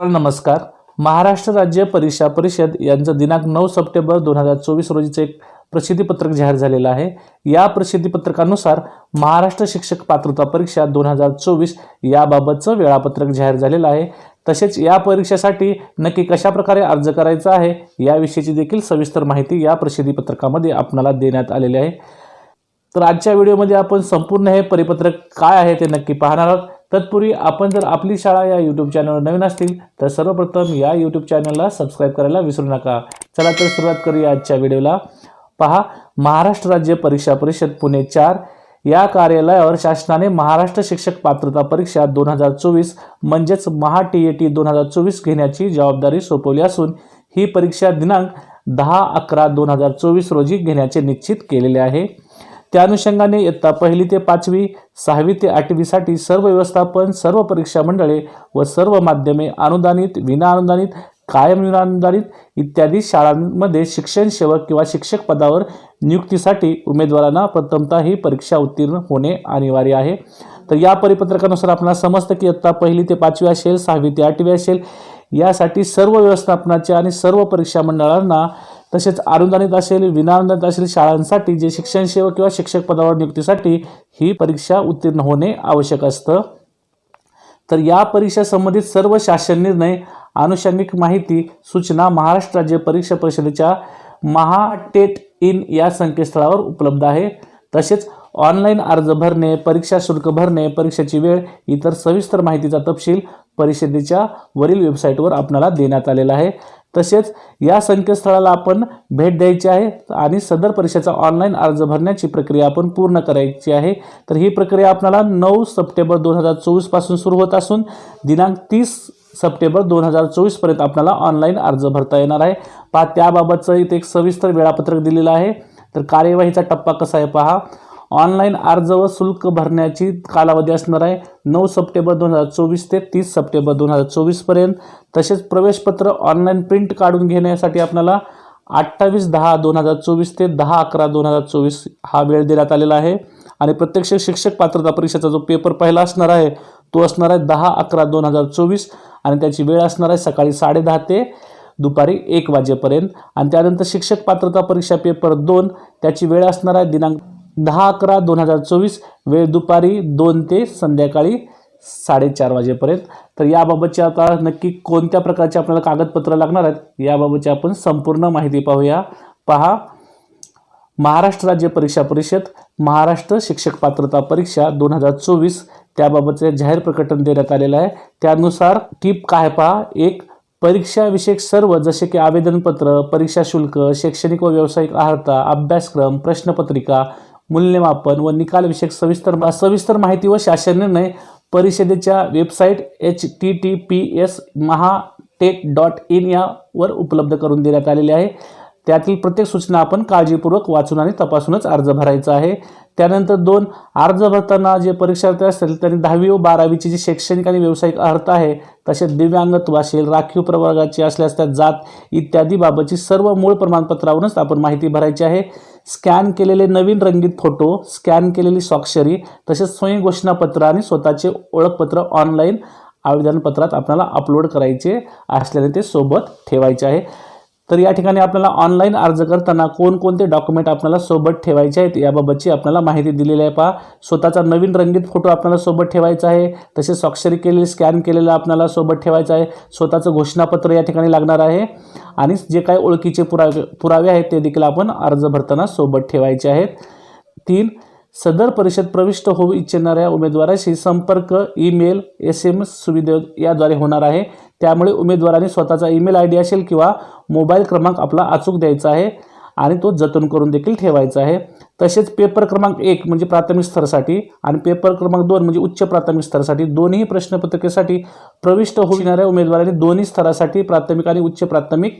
नमस्कार. महाराष्ट्र राज्य परीक्षा परिषद यांचं दिनांक नऊ सप्टेंबर दोन हजार चोवीस रोजीचं एक प्रसिद्धीपत्रक जाहीर झालेलं आहे. या प्रसिद्धीपत्रकानुसार महाराष्ट्र शिक्षक पात्रता परीक्षा दोन हजार चोवीस याबाबतचं वेळापत्रक जाहीर झालेलं आहे. तसेच या परीक्षेसाठी नक्की कशा प्रकारे अर्ज करायचा आहे याविषयीची देखील सविस्तर माहिती या प्रसिद्धीपत्रकामध्ये आपणाला देण्यात आलेली आहे. तर आजच्या व्हिडिओमध्ये आपण संपूर्ण हे परिपत्रक काय आहे ते नक्की पाहणार आहोत. तत्पूर्वी आपण जर आपली शाळा या यूट्यूब चॅनलवर नवीन असतील तर सर्वप्रथम या यूट्यूब चॅनलला सबस्क्राईब करायला विसरू नका. चला तर सुरुवात करूया आजच्या व्हिडिओला. पहा महाराष्ट्र राज्य परीक्षा परिषद पुणे चार. या कार्यालयावर शासनाने महाराष्ट्र शिक्षक पात्रता परीक्षा दोन हजार चोवीस म्हणजेच महा टी ए टी दोन हजार चोवीस घेण्याची जबाबदारी सोपवली असून ही परीक्षा दिनांक दहा अकरा दोन हजार चोवीस रोजी घेण्याचे निश्चित केलेले आहे. त्या अनुषंगाने इयत्ता पहिली ते पाचवी सहावी ते आठवीसाठी सर्व व्यवस्थापन सर्व परीक्षा मंडळे व सर्व माध्यमे अनुदानित विनाअनुदानित कायम विनाअनुदानित इत्यादी शाळांमध्ये शिक्षण सेवक किंवा शिक्षक पदावर नियुक्तीसाठी उमेदवारांना प्रथमतः ही परीक्षा उत्तीर्ण होणे अनिवार्य आहे. तर या परिपत्रकानुसार आपल्याला समजतं की इयत्ता पहिली ते पाचवी असेल सहावी ते आठवी असेल यासाठी सर्व व्यवस्थापनाच्या आणि सर्व परीक्षा मंडळांना तसेच अनुदानित असेल विनाअनुदानित असेल शाळांसाठी जे शिक्षण सेवक किंवा शिक्षक पदावर नियुक्तीसाठी ही परीक्षा उत्तीर्ण होणे आवश्यक असतं. तर या परीक्षा संबंधित सर्व शासन निर्णय आनुषंगिक माहिती सूचना महाराष्ट्र राज्य परीक्षा परिषदेच्या महाटेट इन या संकेतस्थळावर उपलब्ध आहे. तसेच ऑनलाईन अर्ज भरणे परीक्षा शुल्क भरणे परीक्षेची वेळ इतर सविस्तर माहितीचा तपशील परिषदेच्या वरील वेबसाईटवर आपणाला देण्यात आलेला आहे. तसेच या संकेतस्थळाला आपण भेट द्यायची आहे आणि सदर परीक्षेचा ऑनलाईन अर्ज भरण्याची प्रक्रिया आपण पूर्ण करायची आहे. तर ही प्रक्रिया आपल्याला नऊ सप्टेंबर दोन हजार चोवीसपासून सुरू होत असून दिनांक तीस सप्टेंबर दोन हजार चोवीसपर्यंत आपल्याला ऑनलाईन अर्ज भरता येणार आहे. पहा त्याबाबतचं इथे एक सविस्तर वेळापत्रक दिलेलं आहे. तर कार्यवाहीचा टप्पा कसा आहे पहा. ऑनलाईन अर्ज व शुल्क भरण्याची कालावधी असणार आहे. नऊ सप्टेंबर दोन हजार चोवीस ते तीस सप्टेंबर दोन हजार चोवीसपर्यंत तसेच प्रवेशपत्र ऑनलाईन प्रिंट काढून घेण्यासाठी आपल्याला अठ्ठावीस दहा दोन हजार चोवीस ते दहा अकरा दोन हजार चोवीस हा वेळ देण्यात आलेला आहे. आणि प्रत्यक्ष शिक्षक पात्रता परीक्षेचा जो पेपर पहिला असणार आहे तो असणार आहे दहा अकरा दोन हजार चोवीस. आणि त्याची वेळ असणार आहे सकाळी साडेदहा ते दुपारी एक वाजेपर्यंत. आणि त्यानंतर शिक्षक पात्रता परीक्षा पेपर दोन त्याची वेळ असणार आहे दिनांक दहा अकरा दोन हजार चोवीस वेळ दुपारी दोन ते संध्याकाळी साडेचार वाजेपर्यंत. तर याबाबतचे आता नक्की कोणत्या प्रकारचे आपल्याला कागदपत्र लागणार आहेत याबाबतची आपण संपूर्ण माहिती पाहूया. पहा महाराष्ट्र राज्य परीक्षा परिषद महाराष्ट्र शिक्षक पात्रता परीक्षा दोन हजार चोवीस त्याबाबतचे जाहीर प्रकटन देण्यात आलेलं आहे. त्यानुसार टीप काय पहा? एक परीक्षाविषयक सर्व जसे की आवेदनपत्र परीक्षा शुल्क शैक्षणिक व व्यावसायिक अर्हता अभ्यासक्रम प्रश्नपत्रिका मूल्यमापन व निकालविषयक सविस्तर सविस्तर माहिती व शासन निर्णय परिषदेच्या website H T T P S Mahatet dot in यावर उपलब्ध करून देण्यात आलेले आहे. त्यातील प्रत्येक सूचना आपण काळजीपूर्वक वाचून आणि तपासूनच अर्ज भरायचा आहे. त्यानंतर दोन अर्ज भरताना जे परीक्षार्थी असतील त्यांनी दहावी व बारावीची जी शैक्षणिक आणि व्यावसायिक अर्थ आहे तसेच दिव्यांगत्व असेल राखीव प्रवर्गाची असल्यास त्या जात इत्यादी बाबतची सर्व मूळ प्रमाणपत्रावरूनच आपण माहिती भरायची आहे. स्कॅन केलेले नवीन रंगीत फोटो स्कॅन केलेली स्वाक्षरी तसेच स्वयं घोषणापत्र आणि स्वतःचे ओळखपत्र ऑनलाईन आवेदनपत्रात आपल्याला अपलोड करायचे असल्याने ते सोबत ठेवायचे आहे. तर या ठिकाणी आपल्याला ऑनलाईन अर्ज करताना कोणकोणते डॉक्युमेंट आपल्याला सोबत ठेवायचे आहेत याबाबतची आपल्याला माहिती दिलेली आहे. पहा स्वतःचा नवीन रंगीत फोटो आपल्याला सोबत ठेवायचा आहे. तसेच स्वाक्षरी केलेली स्कॅन केलेलं आपल्याला सोबत ठेवायचं आहे. स्वतःचं घोषणापत्र या ठिकाणी लागणार आहे. आणि जे काही ओळखीचे पुरावे पुरावे आहेत ते देखील आपण अर्ज भरताना सोबत ठेवायचे आहेत. तीन सदर परिषद प्रविष्ट होऊ इच्छिणाऱ्या उमेदवाराशी संपर्क ईमेल एस एम एस सुविधे याद्वारे होणार आहे. त्यामुळे उमेदवाराने स्वतःचा ईमेल आय डी असेल किंवा मोबाईल क्रमांक आपला अचूक द्यायचा आहे आणि तो जतन करून देखील ठेवायचा आहे. तसेच पेपर क्रमांक एक म्हणजे प्राथमिक स्तरासाठी आणि पेपर क्रमांक दोन म्हणजे उच्च प्राथमिक स्तरासाठी दोन्ही प्रश्नपत्रिकेसाठी प्रविष्ट होणाऱ्या उमेदवारांनी दोन्ही स्तरासाठी प्राथमिक आणि उच्च प्राथमिक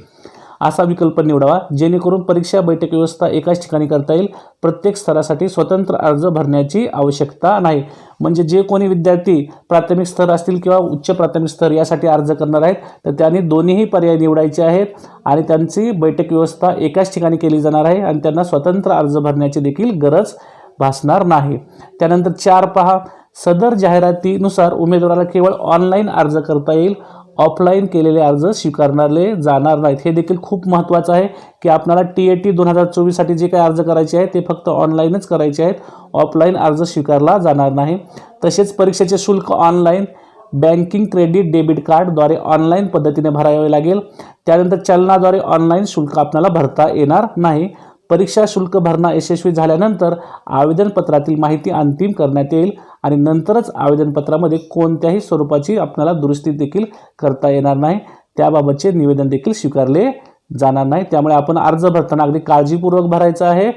असा विकल्प निवडावा जेणेकरून परीक्षा बैठक व्यवस्था एकाच ठिकाणी करता येईल. प्रत्येक स्तरासाठी स्वतंत्र अर्ज भरण्याची आवश्यकता नाही. म्हणजे जे कोणी विद्यार्थी प्राथमिक स्तर असतील किंवा उच्च प्राथमिक स्तर यासाठी अर्ज करणार आहेत तर त्यांनी दोन्हीही पर्याय निवडायचे आहेत आणि त्यांची बैठक व्यवस्था एकाच ठिकाणी केली जाणार आहे आणि त्यांना स्वतंत्र अर्ज भरण्याची देखील गरज भासणार नाही. त्यानंतर चार पहा. सदर जाहिरातीनुसार उमेदवाराला केवळ ऑनलाईन अर्ज करता येईल. ऑफलाईन केलेले अर्ज स्वीकारणारले जाणार नाहीत. हे देखील खूप महत्त्वाचं आहे की आपल्याला टी ए टी दोन हजार चोवीससाठी जे काही अर्ज करायचे आहे ते फक्त ऑनलाईनच करायचे आहेत. ऑफलाईन अर्ज स्वीकारला जाणार नाही. तसेच परीक्षेचे शुल्क ऑनलाईन बँकिंग क्रेडिट डेबिट कार्डद्वारे ऑनलाईन पद्धतीने भरावे लागेल. त्यानंतर चलनाद्वारे ऑनलाईन शुल्क आपल्याला भरता येणार नाही. परीक्षा शुल्क भरणा यशस्वी झाल्यानंतर आवेदनपत्रातील माहिती अंतिम करण्यात येईल आणि नंतरच आवेदनपत्रामध्ये कोणत्याही स्वरूपाची आपल्याला दुरुस्ती देखील करता येणार नाही. त्याबाबतचे निवेदन देखील स्वीकारले जाणार नाही. त्यामुळे आपण अर्ज भरताना अगदी काळजीपूर्वक भरायचा आहे.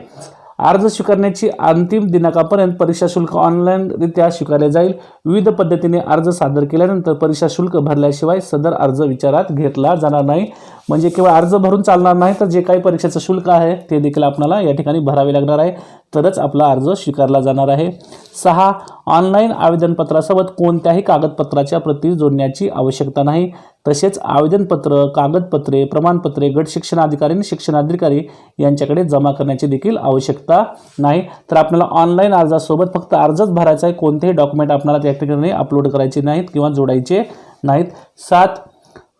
अर्ज स्वीकारण्याची अंतिम दिनांकापर्यंत परीक्षा शुल्क ऑनलाईनरित्या स्वीकारले जाईल. विविध पद्धतीने अर्ज सादर केल्यानंतर परीक्षा शुल्क भरल्याशिवाय सदर अर्ज विचारात घेतला जाणार नाही. म्हणजे केवळ अर्ज भरून चालणार नाही तर जे काही परीक्षेचं शुल्क आहे ते देखील आपल्याला या ठिकाणी भरावे लागणार आहे. तरच आपला अर्ज स्वीकारला जाणार आहे. सहा ऑनलाईन आवेदनपत्रासोबत कोणत्याही कागदपत्राच्या प्रती जोडण्याची आवश्यकता नाही. तसेच आवेदनपत्र कागदपत्रे प्रमाणपत्रे गट शिक्षणाधिकारी आणि शिक्षणाधिकारी यांच्याकडे जमा करण्याची देखील आवश्यकता नाही. तर आपल्याला ऑनलाईन अर्जासोबत फक्त अर्जच भरायचा आहे. कोणतेही डॉक्युमेंट आपल्याला त्या ठिकाणी अपलोड करायचे नाहीत किंवा जोडायचे नाहीत. सात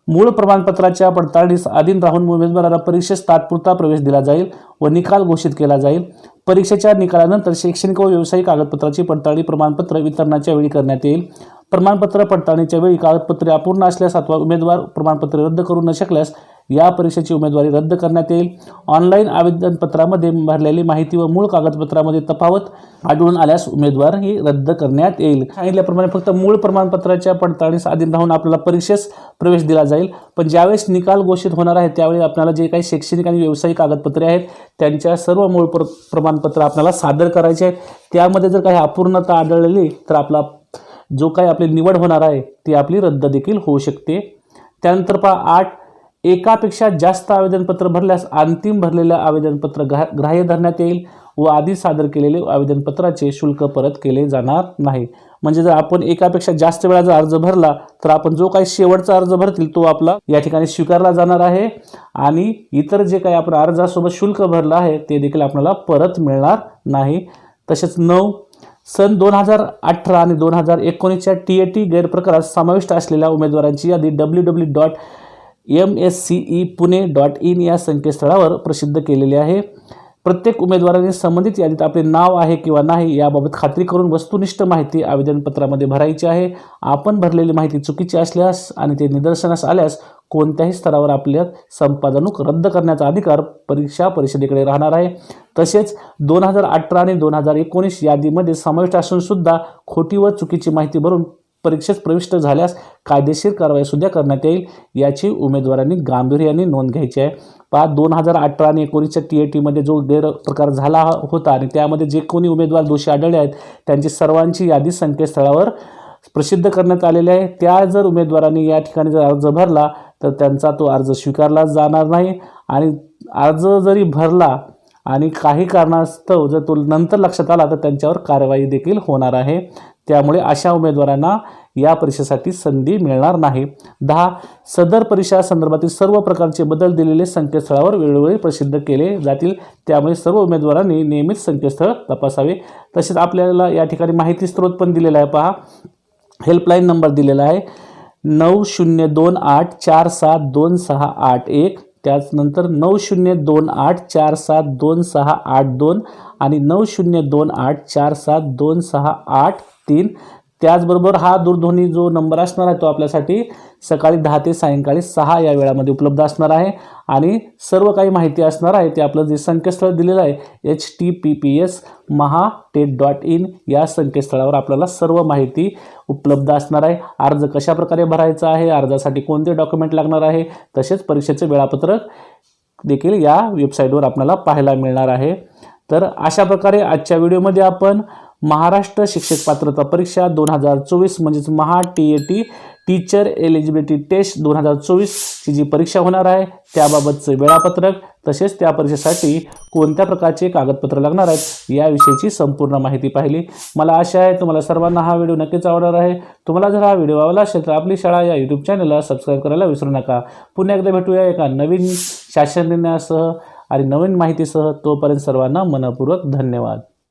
मूळ प्रमाणपत्राच्या पडताळणीस अधीन राहून उमेदवाराला परीक्षेस तात्पुरता प्रवेश दिला जाईल व निकाल घोषित केला जाईल. परीक्षेच्या निकालानंतर शैक्षणिक व व्यावसायिक कागदपत्राची पडताळणी प्रमाणपत्र वितरणाच्या वेळी करण्यात येईल. प्रमाणपत्र पडताळणीच्या वेळी कागदपत्रे अपूर्ण असल्यास अथवा उमेदवार प्रमाणपत्रे रद्द करू न शकल्यास या परीक्षेची उमेदवारी रद्द करण्यात येईल. ऑनलाईन आवेदनपत्रामध्ये भरलेली माहिती व मूळ कागदपत्रामध्ये तफावत आढळून आल्यास उमेदवार ही रद्द करण्यात येईल. सांगितल्याप्रमाणे फक्त मूळ प्रमाणपत्राच्या पडताळणीस अधीन राहून आपल्याला परीक्षेस प्रवेश दिला जाईल. पण ज्यावेळेस निकाल घोषित होणार आहे त्यावेळी आपल्याला जे काही शैक्षणिक आणि व्यावसायिक कागदपत्रे आहेत त्यांच्या सर्व मूळ प्र प्रमाणपत्र आपल्याला सादर करायचे आहेत. त्यामध्ये जर काही अपूर्णता आढळली तर आपला जो काही आपली निवड होणार आहे ती आपली रद्द देखील होऊ शकते. त्यानंतर पहा आठ एकापेक्षा जास्त आवेदनपत्र भरल्यास अंतिम भरलेलं आवेदनपत्र ग्रा ग्राह्य धरण्यात येईल व आधी सादर केलेले आवेदनपत्राचे शुल्क परत केले जाणार नाही. म्हणजे जर आपण एकापेक्षा जास्त वेळा जर अर्ज भरला तर आपण जो काही शेवटचा अर्ज भरतील तो आपला या ठिकाणी स्वीकारला जाणार आहे आणि इतर जे काही आपण अर्जासोबत शुल्क भरलं आहे ते देखील आपल्याला परत मिळणार नाही. तसेच नऊ सन दोन हजार अठरा आणि दोन हजार एकोणीसच्या टी ए टी गैरप्रकारात समाविष्ट असलेल्या उमेदवारांची यादी W W dot M S C E Pune dot in या संकेतस्थळावर प्रसिद्ध केलेले आहे. प्रत्येक उमेदवाराने संबंधित यादीत आपले नाव आहे किंवा नाही याबाबत खात्री करून वस्तुनिष्ठ माहिती आवेदनपत्रामध्ये भरायची आहे. आपण भरलेली माहिती चुकीची असल्यास आणि ते निदर्शनास आल्यास कोणत्याही स्तरावर आपल्या संपादनूक रद्द करण्याचा अधिकार परीक्षा परिषदेकडे राहणार आहे. तसेच दोन हजार अठरा आणि दोन हजार एकोणीस यादीमध्ये समाविष्ट असूनसुद्धा खोटी व चुकीची माहिती भरून परीक्षेत प्रविष्ट झाल्यास कायदेशीर कारवाई सुद्धा करण्यात येईल याची उमेदवारांनी गांभीर्याने नोंद घ्यायची आहे. पहा दोन हजार अठरा आणि एकोणीसच्या टी ए टीमध्ये जो गैरप्रकार झाला होता आणि त्यामध्ये जे कोणी उमेदवार दोषी आढळले आहेत त्यांची सर्वांची यादी संकेतस्थळावर प्रसिद्ध करण्यात आलेली आहे. त्या जर उमेदवारांनी या ठिकाणी जर अर्ज भरला तर त्यांचा तो अर्ज स्वीकारला जाणार नाही. आणि अर्ज जरी भरला आणि काही कारणास्तव जर तो नंतर लक्षात आला तर त्यांच्यावर कारवाई देखील होणार आहे. त्यामुळे अशा उमेदवारांना या परीक्षेसाठी संधी मिळणार नाही. दहा सदर परीक्षा संदर्भातील सर्व प्रकारचे बदल दिलेले संकेतस्थळावर वेळोवेळी प्रसिद्ध केले जातील. त्यामुळे सर्व उमेदवारांनी नियमित संकेतस्थळ तपासावे. तसेच आपल्याला या ठिकाणी माहिती स्रोत पण दिलेला आहे. पहा हेल्पलाईन नंबर दिलेला आहे. नऊ शून्य दोन आठ चार सात दोन सहा आठ एक. त्याचनंतर नऊ शून्य दोन आठ चार सात दोन सहा आठ दोन आणि नऊ शून्य दोन आठ चार सात दोन सहा आठ तीन. त्याचबरोबर हा दूरध्वनी जो नंबर असणार आहे तो आपल्यासाठी सकाळी दहा ते सायंकाळी सहा या वेळामध्ये उपलब्ध असणार आहे. आणि सर्व काही माहिती असणार आहे ते आपलं जे संकेतस्थळ दिलेलं आहे H T T P S Maha TET dot in या संकेतस्थळावर आपल्याला सर्व माहिती उपलब्ध असणार आहे. अर्ज कशा प्रकारे भरायचा आहे अर्जासाठी कोणते डॉक्युमेंट लागणार आहे तसेच परीक्षेचे वेळापत्रक देखील या वेबसाईटवर आपल्याला पाहायला मिळणार आहे. तर अशा प्रकारे आजच्या व्हिडिओमध्ये आपण महाराष्ट्र शिक्षक पात्रता परीक्षा दोन हजार चोवीस म्हणजेच Maha T A T teacher eligibility test दोन हजार चोवीसची जी परीक्षा होणार आहे त्याबाबतचं वेळापत्रक तसेच त्या परीक्षेसाठी कोणत्या प्रकारचे कागदपत्र लागणार आहेत याविषयीची संपूर्ण माहिती पाहिली. मला आशा आहे तुम्हाला सर्वांना हा व्हिडिओ नक्कीच आवडणार आहे. तुम्हाला जर हा व्हिडिओ आवडला असेल तर आपली शाळा या यूट्यूब चॅनलला सबस्क्राईब करायला विसरू नका. पुन्हा एकदा भेटूया एका नवीन शासन निर्णयासह आणि नवीन माहितीसह. तोपर्यंत सर्वांना मनपूर्वक धन्यवाद.